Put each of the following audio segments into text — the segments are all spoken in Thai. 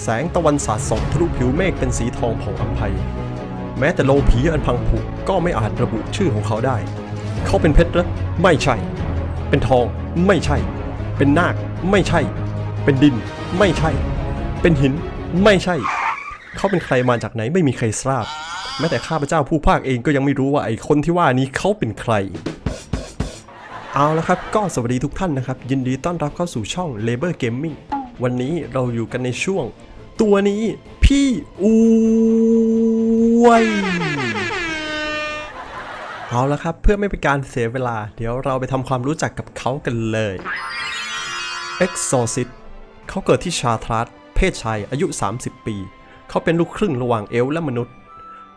แสงตะวันสาดส่องทะลุผิวเมฆเป็นสีทองผ่องอัมภัย แม้แต่โลผีอันพังผุก็ไม่อาจระบุชื่อของเขาได้ เขาเป็นเพชรหรือไม่ใช่ เป็นทองไม่ใช่ เป็นนาคไม่ใช่ เป็นดินไม่ใช่ เป็นหินไม่ใช่ เขาเป็นใครมาจากไหนไม่มีใครทราบ แม้แต่ข้าพเจ้าผู้ภาคเองก็ยังไม่รู้ว่าไอ้คนที่ว่านี้เขาเป็นใครเอาละครับ ก็สวัสดีทุกท่านนะครับ ยินดีต้อนรับเข้าสู่ช่อง Labor Gaming วันนี้เราอยู่กันในช่วง ตัวนี้พี่อวยเอาละครับเพื่อไม่เป็นการเสียเวลา เดี๋ยวเราไปทำความรู้จักกับเขากันเลย Exorcist เขาเกิดที่ชาทรัสเพศชายอายุ 30 ปี เขาเป็นลูกครึ่งระหว่างเอลและมนุษย์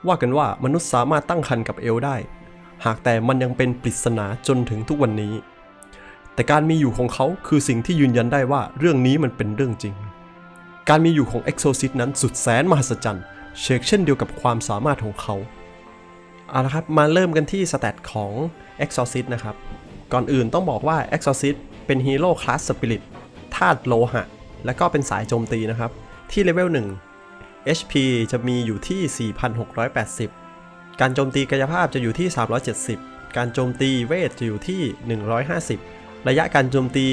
ว่ากันว่ามนุษย์สามารถตั้งครรภ์กับเอลได้ หากแต่มันยังเป็นปริศนาจนถึงทุกวันนี้ แต่การมีอยู่ของเขาคือสิ่งที่ยืนยันได้ว่าเรื่องนี้มันเป็นเรื่องจริง การมีอยู่ของ Exorcist นั้นสุดแสนมหัศจรรย์เชกเช่นเดียวกับความสามารถของเขาเอาละครับมาเริ่มกันที่สเตตของ Exorcist นะครับ ก่อนอื่นต้องบอกว่า Exorcist เป็นฮีโร่คลาสสปิริตธาตุโลหะ และก็เป็นสายโจมตีนะครับ ที่เลเวล1 HP จะมีอยู่ที่ 4,680 การโจมตีกายภาพจะอยู่ที่ 370 การโจมตีเวทจะอยู่ที่ 150 ระยะการโจมตี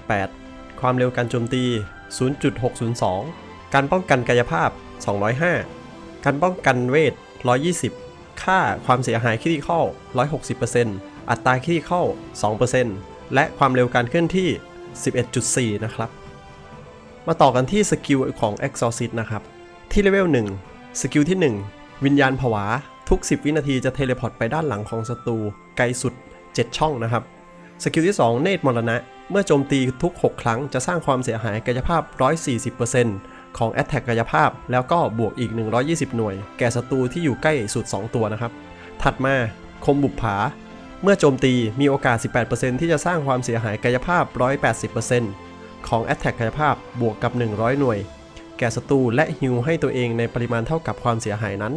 20.8 ความเร็วการโจมตี 0.602 การป้องกันกายภาพ 205 การป้องกันเวท 120 ค่าความเสียหายคริติคอล160%อัตราคริติคอล2%และความเร็วการเคลื่อนที่ 11.4 นะครับ มาต่อกันที่สกิลของ Exorcist นะครับ ที่เลเวล 1 สกิลที่ 1 วิญญาณผวา ทุก 10 วินาทีจะเทเลพอร์ตไปด้านหลังของศัตรูไกลสุด 7 ช่องนะครับ สกิลที่ 2 เนตรมรณะ เมื่อโจมตีทุก 6 ครั้งจะสร้างความเสียหายกายภาพ 140%ของ a t t a c กกายภาพ แล้วก็บวกอีก 120 หน่วย แก่ศัตรูที่อยู่ใกล้สุด 2 ตัวนะครับ ถัดมาคมบุปผา เมื่อโจมตีมีโอกาส 18%ที่จะสร้างความเสียหายกายภาพ 180%ของ a t t a c กกายภาพบวกกับ 100 หน่วย แก่ศัตรูและฮิวให้ตัวเองในปริมาณเท่ากับความเสียหายนั้น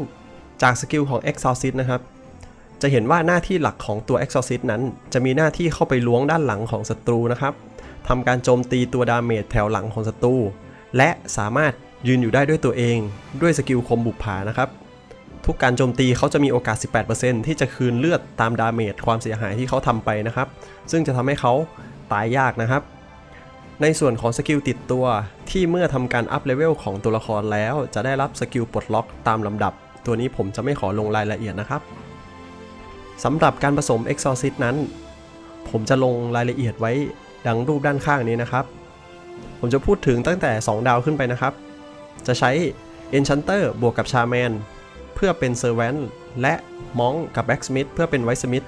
จากสกิลของ Exorcist นะครับ จะเห็นว่าหน้าที่หลักของตัว Exorcist นั้น จะมีหน้าที่เข้าไปล้วงด้านหลังของศัตรูนะครับทำการโจมตีตัวดาเมจแถวหลังของศัตรูและสามารถยืนอยู่ได้ด้วยตัวเอง ด้วยสกิลคมบุกผานะครับ ทุกการโจมตีเขาจะมีโอกาส 18%ที่จะคืนเลือดตามดาเมจความเสียหายที่เขาทำไปนะครับ ซึ่งจะทำให้เขาตายยากนะครับ ในส่วนของสกิลติดตัวที่เมื่อทำการอัพเลเวลของตัวละครแล้ว จะได้รับสกิลปลดล็อกตามลำดับ ตัวนี้ผมจะไม่ขอลงรายละเอียดนะครับ สำหรับการผสม Exorcist นั้น ผมจะลงรายละเอียดไว้ดังรูปด้านข้างนี้นะครับ ผมจะพูดถึงตั้งแต่ 2 ดาวขึ้นไปนะครับ จะใช้ Enchanter บวกกับ Shaman เพื่อเป็น Servant และ Monk กับ Blacksmith เพื่อเป็น White Smith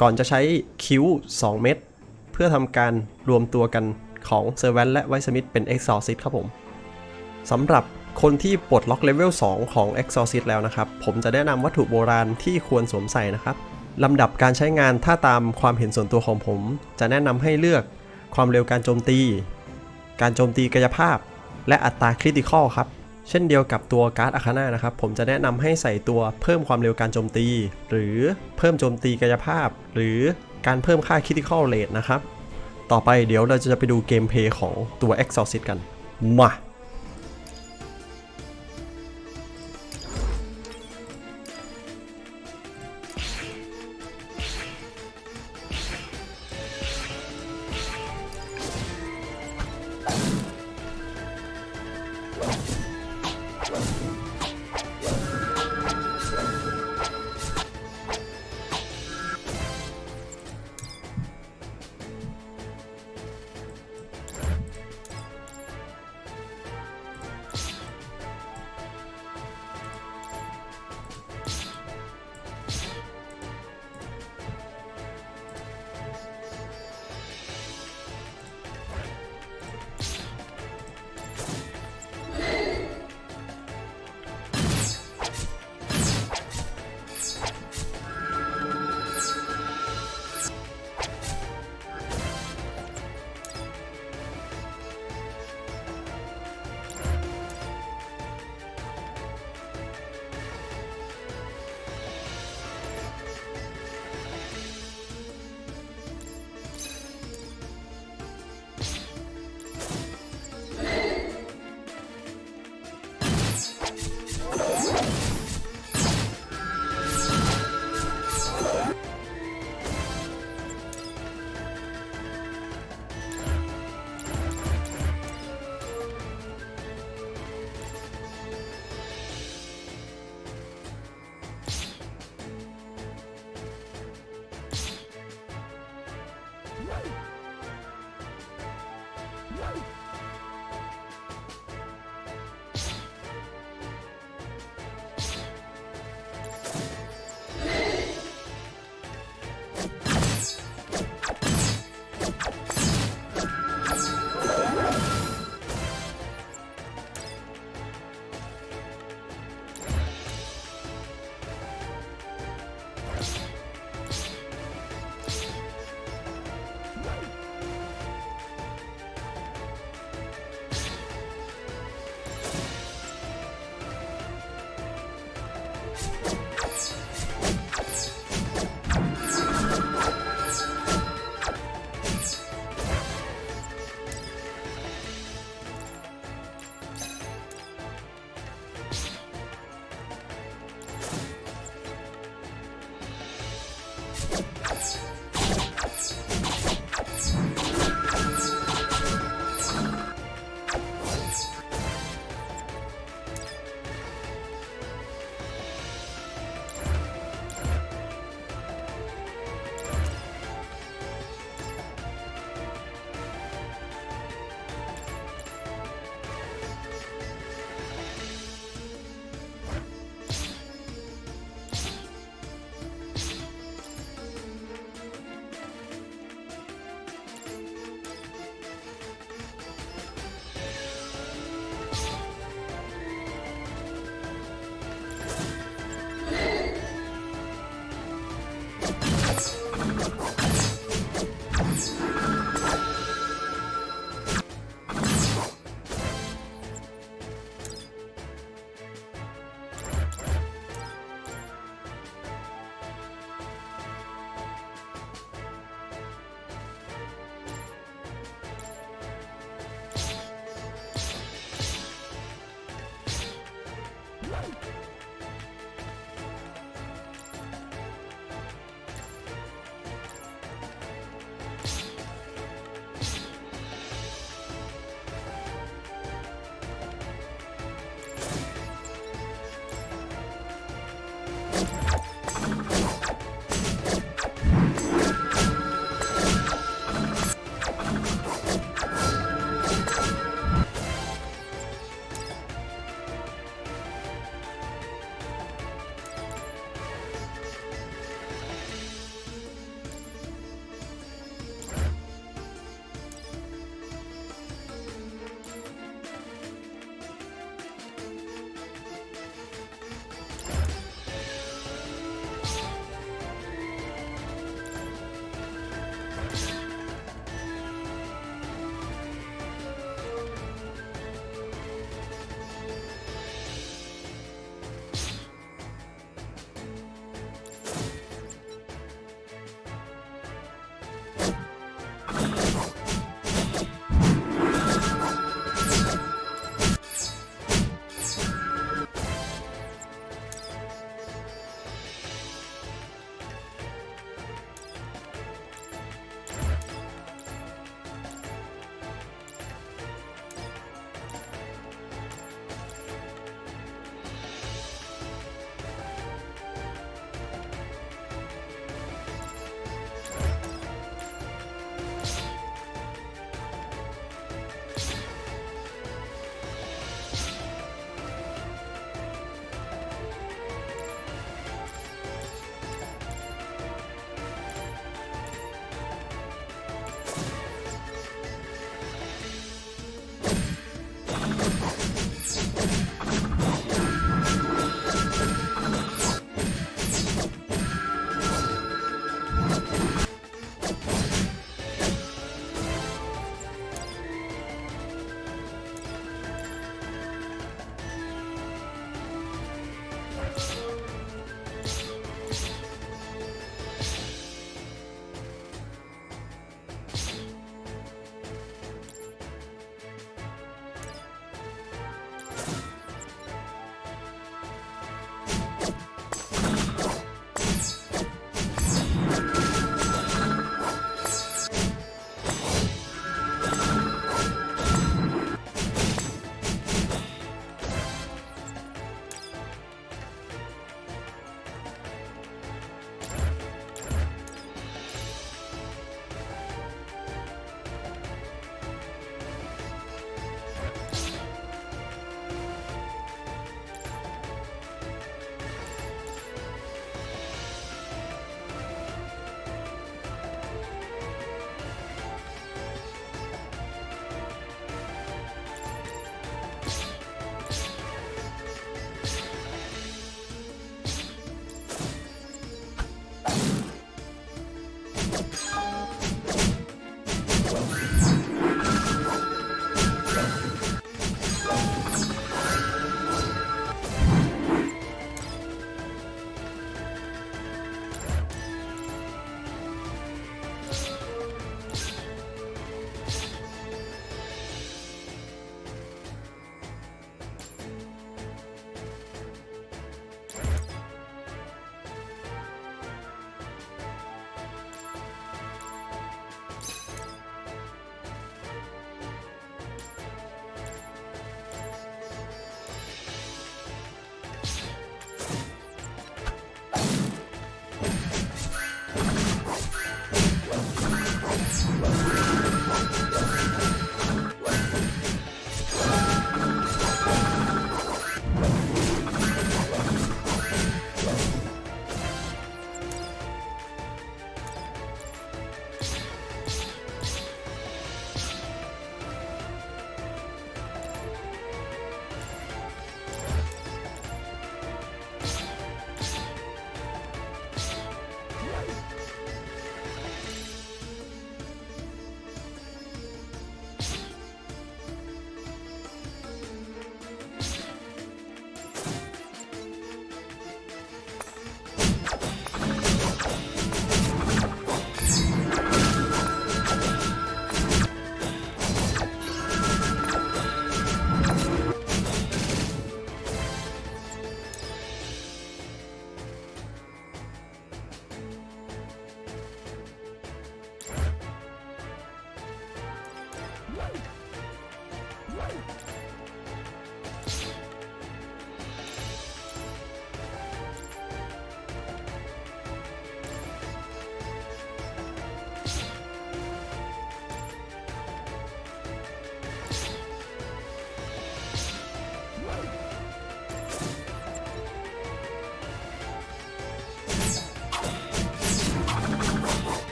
ก่อนจะใช้คิ้ว 2 เม็ดเพื่อทำการรวมตัวกันของ Servant และ White Smith เป็น Exorcist ครับผมสำหรับคนที่ปลดล็อกเลเวล2ของ Exorcist แล้วนะครับ ผมจะแนะนำวัตถุโบราณที่ควรสวมใส่นะครับ ลำดับการใช้งานถ้าตามความเห็นส่วนตัวของผม จะแนะนำให้เลือกความเร็วการโจมตี การโจมตีกายภาพ และอัตราคริติคอลครับ เช่นเดียวกับตัวการ์ดอาคาน่านะครับ ผมจะแนะนำให้ใส่ตัวเพิ่มความเร็วการโจมตี หรือเพิ่มโจมตีกายภาพ หรือการเพิ่มค่าคริติคอลเรทนะครับ ต่อไปเดี๋ยวเราจะไปดูเกมเพลย์ของตัว Exorcist กันมา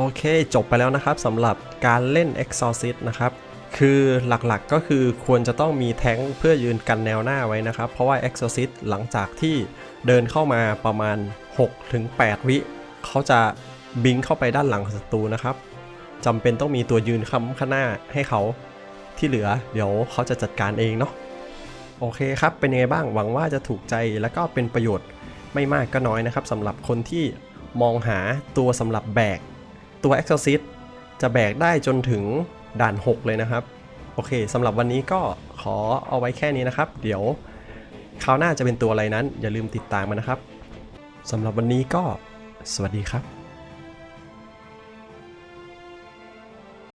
โอเคจบไปแล้วนะครับสำหรับการเล่น Exorcist นะครับ คือหลักๆกก็คือควรจะต้องมีแท้งเพื่อยืนกันแนวหน้าไว้นะครับ เพราะว่า Exorcist หลังจากที่เดินเข้ามาประมาณ 6-8 วิ เขาจะบิงเข้าไปด้านหลังศัตรูนะครับจำเป็นต้องมีตัวยืนค้ำข้างหน้าให้เขาที่เหลือ เดี๋ยวเขาจะจัดการเองเนาะโอเคครับ เป็นยังไงบ้างหวังว่าจะถูกใจและก็เป็นประโยชน์ไม่มากก็น้อยนะครับสำหรับคนที่มองหาตัวสำหรับแบก ตัว Exorcist จะแบกได้จนถึงด่าน 6 เลยนะครับ โอเคสำหรับวันนี้ก็ขอเอาไว้แค่นี้นะครับ เดี๋ยวคราวหน้าจะเป็นตัวอะไรนั้น อย่าลืมติดตามมานะครับสำหรับวันนี้ก็สวัสดีครับ